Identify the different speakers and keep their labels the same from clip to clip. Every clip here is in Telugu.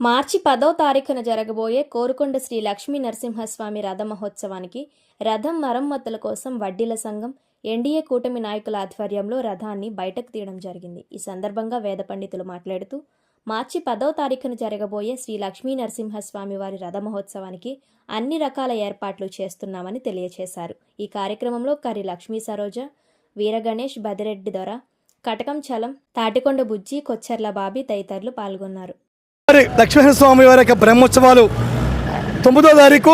Speaker 1: మార్చి పదో తారీఖున జరగబోయే కోరుకొండ శ్రీ లక్ష్మీ నరసింహస్వామి రథ మహోత్సవానికి రథం మరమ్మతుల కోసం వడ్డీల సంఘం ఎన్డీఏ కూటమి నాయకుల ఆధ్వర్యంలో రథాన్ని బయటకు తీయడం జరిగింది. ఈ సందర్భంగా వేద పండితులు మాట్లాడుతూ మార్చి పదో తారీఖున జరగబోయే శ్రీ లక్ష్మీ నరసింహస్వామి వారి రథ మహోత్సవానికి అన్ని రకాల ఏర్పాట్లు చేస్తున్నామని తెలియజేశారు ఈ కార్యక్రమంలో కరి లక్ష్మీ సరోజ వీరగణేష్ బదిరెడ్డి దొర కటకం చలం తాటికొండ బుజ్జి కొచ్చెర్ల బాబి తదితరులు పాల్గొన్నారు.
Speaker 2: మరి లక్ష్మీనరస్వామి వారి యొక్క బ్రహ్మోత్సవాలు తొమ్మిదో తారీఖు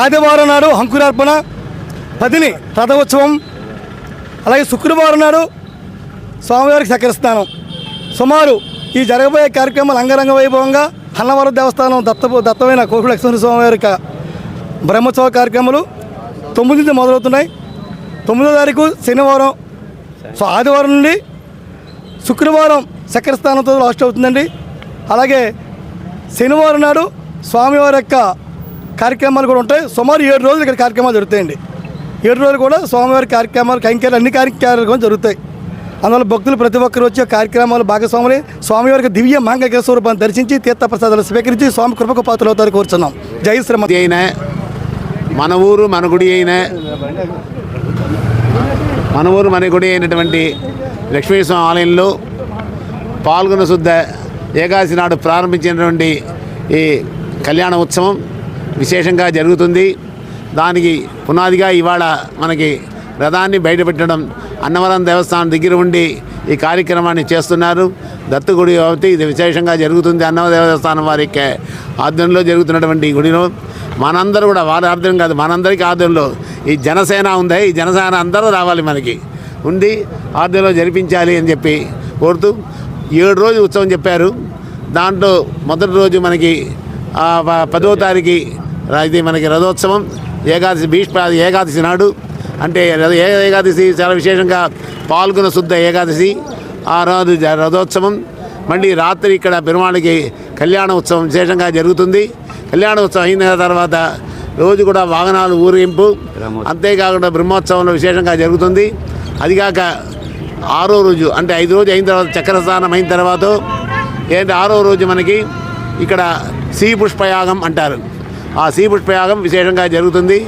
Speaker 2: ఆదివారం నాడు అంకురార్పణ పదిని రథోత్సవం అలాగే శుక్రవారం నాడు స్వామివారికి చక్కెర సుమారు ఈ జరగబోయే కార్యక్రమాలు అంగరంగ వైభవంగా అన్నవరం దేవస్థానం దత్త దత్తమైన కోకుడు లక్ష్మణ స్వామి వారి యొక్క బ్రహ్మోత్సవ కార్యక్రమాలు తొమ్మిది నుంచి మొదలవుతున్నాయి. తొమ్మిదో తారీఖు శనివారం సో ఆదివారం నుండి శుక్రవారం సకరస్థానంతో లాస్ట్ అవుతుందండి. అలాగే శనివారం నాడు స్వామివారి యొక్క కార్యక్రమాలు కూడా ఉంటాయి. సుమారు ఏడు రోజులు ఇక్కడ కార్యక్రమాలు జరుగుతాయండి. ఏడు రోజులు కూడా స్వామివారి కార్యక్రమాలు కైంకర్యాలు అన్ని కార్యక్రమాలు జరుగుతాయి. అందువల్ల భక్తులు ప్రతి ఒక్కరు వచ్చి కార్యక్రమాలు భాగస్వాములై స్వామివారికి దివ్య మాంగళ్య స్వరూపాన్ని దర్శించి తీర్థప్రసాదాలు స్వీకరించి స్వామి కృపకు పాత్రలు అవుతారు కోరుచున్నాం. జై శ్రీమతి
Speaker 3: అయినా మన ఊరు మన గుడి అయిన మన ఊరు మన గుడి అయినటువంటి లక్ష్మీస్వామి ఆలయంలో పాల్గొన శుద్ధ ఏకాదశి నాడు ప్రారంభించినటువంటి ఈ కళ్యాణ ఉత్సవం విశేషంగా జరుగుతుంది. దానికి పునాదిగా ఇవాళ మనకి రథాన్ని బయటపెట్టడం అన్నవరం దేవస్థానం దగ్గర ఉండి ఈ కార్యక్రమాన్ని చేస్తున్నారు. దత్తుగుడి కాబట్టి ఇది విశేషంగా జరుగుతుంది. అన్నవ దేవస్థానం వారి ఆధ్వర్యంలో జరుగుతున్నటువంటి గుడిలో మనందరూ కూడా వారి ఆధ్వర్యం కాదు మనందరికీ ఆధ్వర్యంలో ఈ జనసేన ఉంది. ఈ జనసేన అందరూ రావాలి మనకి. ఉండి ఆధ్వర్యంలో జరిపించాలి అని చెప్పి కోరుతూ ఏడు రోజు ఉత్సవం చెప్పారు. దాంట్లో మొదటి రోజు మనకి పదో తారీఖు ఇది మనకి రథోత్సవం ఏకాదశి భీష్మ ఏకాదశి నాడు. అంటే ఏకాదశి చాలా విశేషంగా పాల్గొన శుద్ధ ఏకాదశి ఆ రోజు రథోత్సవం. మళ్ళీ రాత్రి ఇక్కడ పెరుమాళికి కళ్యాణ ఉత్సవం విశేషంగా జరుగుతుంది. కళ్యాణ ఉత్సవం అయిన తర్వాత రోజు కూడా వాహనాలు ఊరేగింపు. అంతేకాకుండా బ్రహ్మోత్సవంలో విశేషంగా జరుగుతుంది. అదిగాక ఆరో రోజు అంటే ఐదు రోజు అయిన తర్వాత చక్ర స్నానం అయిన తర్వాత ఏంటి ఆరో రోజు మనకి ఇక్కడ శ్రీ పుష్పయాగం అంటారు. ఆ శ్రీ పుష్పయాగం విశేషంగా జరుగుతుంది.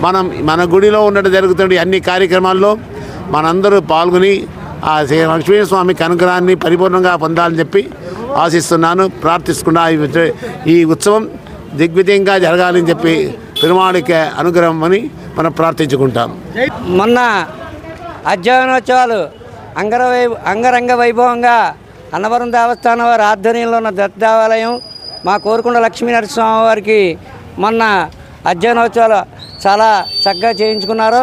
Speaker 3: మనం మన గుడిలో ఉన్నట్టు జరుగుతున్న అన్ని కార్యక్రమాల్లో. మనందరూ పాల్గొని ఆ శ్రీ లక్ష్మీస్వామి కనుగ్రహాన్ని పరిపూర్ణంగా పొందాలని చెప్పి ఆశిస్తున్నాను. ప్రార్థిస్తున్నా ఈ ఈ ఉత్సవం దిగ్విజయంగా జరగాలని చెప్పి పెరుమాళిక అనుగ్రహం అని మనం ప్రార్థించుకుంటాం.
Speaker 4: మొన్న అధ్యయనోత్సవాలు అంగరవై అంగరంగ వైభవంగా అన్నవరం దేవస్థానం వారి ఆధ్వర్యంలో ఉన్న దత్త దేవాలయం మా కోరుకుండ లక్ష్మీ నరసింహ వారికి మొన్న అధ్యయనోత్సవాలు చాలా చక్కగా చేయించుకున్నారు.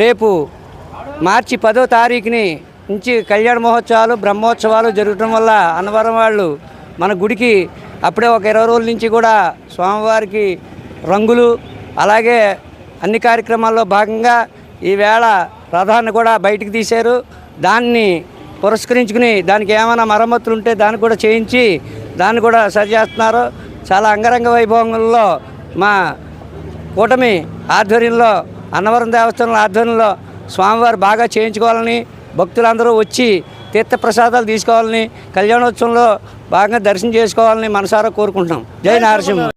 Speaker 4: రేపు మార్చి పదో తారీఖుని నుంచి కళ్యాణ మహోత్సవాలు బ్రహ్మోత్సవాలు జరగటం వల్ల అన్నవరం వాళ్ళు మన గుడికి అప్పుడే ఒక ఇరవై రోజుల నుంచి కూడా స్వామివారికి రంగులు అలాగే అన్ని కార్యక్రమాల్లో భాగంగా ఈవేళ రథాన్ని కూడా బయటికి తీశారు. దాన్ని పురస్కరించుకుని దానికి ఏమైనా మరమ్మతులు ఉంటే దాన్ని కూడా చేయించి దాన్ని కూడా సరి చేస్తున్నారు. చాలా అంగరంగ వైభవంలో మా కూటమి ఆధ్వర్యంలో అన్నవరం దేవస్థానం ఆధ్వర్యంలో స్వామివారు బాగా చేయించుకోవాలని భక్తులందరూ వచ్చి తీర్థప్రసాదాలు తీసుకోవాలని కళ్యాణోత్సవంలో బాగా దర్శనం చేసుకోవాలని మనసారా కోరుకుంటున్నాం. జై నరసింహ